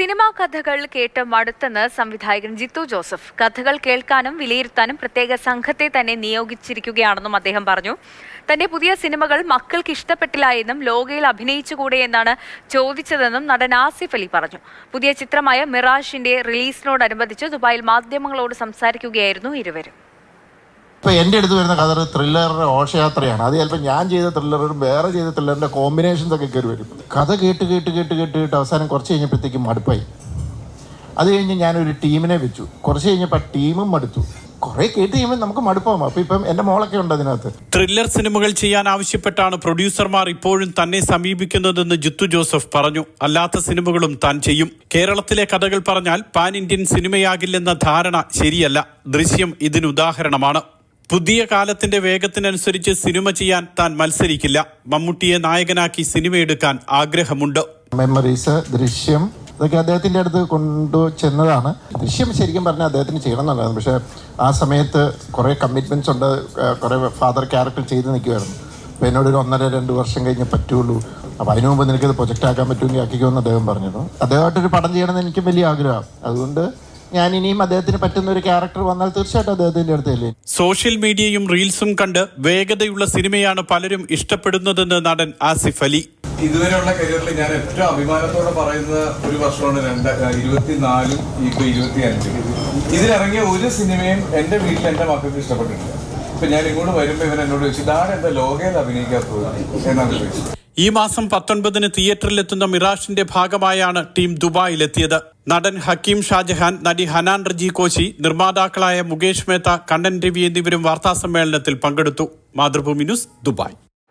Cinema കഥകൾ കേട്ട് മടുത്തെന്ന് സംവിധായകൻ ജിത്തു ജോസഫ്. കഥകൾ കേൾക്കാനും വിലയിരുത്താനും പ്രത്യേക സംഘത്തെ തന്നെ നിയോഗിച്ചിരിക്കുകയാണെന്നും അദ്ദേഹം പറഞ്ഞു. തന്റെ പുതിയ സിനിമകൾ മക്കൾക്ക് ഇഷ്ടപ്പെട്ടില്ല എന്നും ലോകയിൽ അഭിനയിച്ചുകൂടെ എന്നാണ് ചോദിച്ചതെന്നും നടൻ ആസിഫ് അലി പറഞ്ഞു. പുതിയ ചിത്രമായ മിറാഷിന്റെ റിലീസിനോടനുബന്ധിച്ച് ദുബായിൽ മാധ്യമങ്ങളോട് സംസാരിക്കുകയായിരുന്നു ഇരുവരും. ഇപ്പൊ എന്റെ അടുത്ത് വരുന്ന കഥ ത്രില്ലറിന്റെ ഓഷയാത്രയാണ്. അത് ചിലപ്പോൾ ഞാൻ ചെയ്ത ത്രില്ലറും വേറെ ചെയ്ത ത്രില്ലറിന്റെ കോമ്പിനേഷൻസ് ഒക്കെ കയറി വരും. കഥ കേട്ട് കേട്ട് കേട്ട് കേട്ട് കേട്ട് അവസാനം കുറച്ച് കഴിഞ്ഞപ്പോഴത്തേക്കും മടുപ്പായി. അത് കഴിഞ്ഞ് ഞാനൊരു ടീമിനെ വെച്ചു. കുറച്ച് കഴിഞ്ഞപ്പോൾ ടീമും മടുത്തു. കുറേ കേട്ട് കഴിയുമ്പോൾ നമുക്ക് മടുപ്പാവും. അപ്പോൾ ഇപ്പം എന്റെ മോളൊക്കെ ഉണ്ട് അതിനകത്ത്. ത്രില്ലർ സിനിമകൾ ചെയ്യാൻ ആവശ്യപ്പെട്ടാണ് പ്രൊഡ്യൂസർമാർ ഇപ്പോഴും തന്നെ സമീപിക്കുന്നതെന്ന് ജിത്തു ജോസഫ് പറഞ്ഞു. അല്ലാത്ത സിനിമകളും താൻ ചെയ്യും. കേരളത്തിലെ കഥകൾ പറഞ്ഞാൽ പാൻ ഇന്ത്യൻ സിനിമയാകില്ലെന്ന ധാരണ ശരിയല്ല. ദൃശ്യം ഇതിനുദാഹരണമാണ് പുതിയ കാലത്തിന്റെ വേഗത്തിനനുസരിച്ച് സിനിമ ചെയ്യാൻ താൻ മത്സരിക്കില്ല. മമ്മൂട്ടിയെ നായകനാക്കി സിനിമ എടുക്കാൻ ആഗ്രഹമുണ്ട്. മെമ്മറീസ് ദൃശ്യം ഇതൊക്കെ അദ്ദേഹത്തിന്റെ അടുത്ത് കൊണ്ടു ചെന്നതാണ്. ദൃശ്യം ശരിക്കും പറഞ്ഞാൽ അദ്ദേഹത്തിന് ചെയ്യണം എന്നുള്ളതാണ്. പക്ഷേ ആ സമയത്ത് കുറേ കമ്മിറ്റ്മെന്റ്സ് ഉണ്ട്. കുറേ ഫാദർ ക്യാരക്ടർ ചെയ്ത് നിൽക്കുമായിരുന്നു അപ്പോൾ എന്നോട് ഒരു ഒന്നര രണ്ട് വർഷം കഴിഞ്ഞ് പറ്റുള്ളൂ. അപ്പോൾ അതിനു മുമ്പ് നിനക്കത് പ്രൊജക്റ്റ് ആക്കാൻ പറ്റുമെങ്കിൽ ആക്കിക്കുമെന്ന് അദ്ദേഹം പറഞ്ഞിരുന്നു. അദ്ദേഹമായിട്ടൊരു പടം ചെയ്യണമെന്ന് എനിക്ക് വലിയ ആഗ്രഹമാണ്. അതുകൊണ്ട് ഞാൻ ഇനിയും അദ്ദേഹത്തിന് പറ്റുന്ന ഒരു ക്യാരക്ടർ വന്നാൽ തീർച്ചയായിട്ടും അദ്ദേഹത്തിന്റെ അടുത്തല്ലേ സോഷ്യൽ മീഡിയയും റീൽസും കണ്ട് വേഗതയുള്ള സിനിമയാണ് പലരും ഇഷ്ടപ്പെടുന്നതെന്ന് നടൻ ആസിഫ് അലി. ഇതുവരെയുള്ള കരിയറിൽ ഞാൻ ഏറ്റവും അഭിമാനത്തോടെ പറയുന്ന ഒരു വർഷമാണ് രണ്ട് ഇരുപത്തിനാലും ഇപ്പൊ ഇരുപത്തി അഞ്ചും ഇതിലിറങ്ങിയ ഒരു സിനിമയും എന്റെ വീട്ടിൽ എന്റെ മക്കൾക്ക് ഇഷ്ടപ്പെട്ടിട്ടില്ല. ഇപ്പൊ ഞാൻ ഇങ്ങോട്ട് വരുമ്പോ ഇവൻ എന്നോട് ചോദിച്ചു ഇതാണ് എന്താ ലോകയിൽ അഭിനയിക്കാത്തത് എന്നാണ് ചോദിച്ചത്. ഈ മാസം പത്തൊൻപതിന് തിയേറ്ററിലെത്തുന്ന മിറാഷിന്റെ ഭാഗമായാണ് ടീം ദുബായിലെത്തിയത്. നടൻ ഹക്കീം ഷാജഹാൻ നടി ഹനാൻ റജി കോശി നിർമ്മാതാക്കളായ മുകേഷ് മേത്ത കണ്ണൻ രവി എന്നിവരും വാർത്താസമ്മേളനത്തിൽ പങ്കെടുത്തു. Mathrubhumi news Dubai.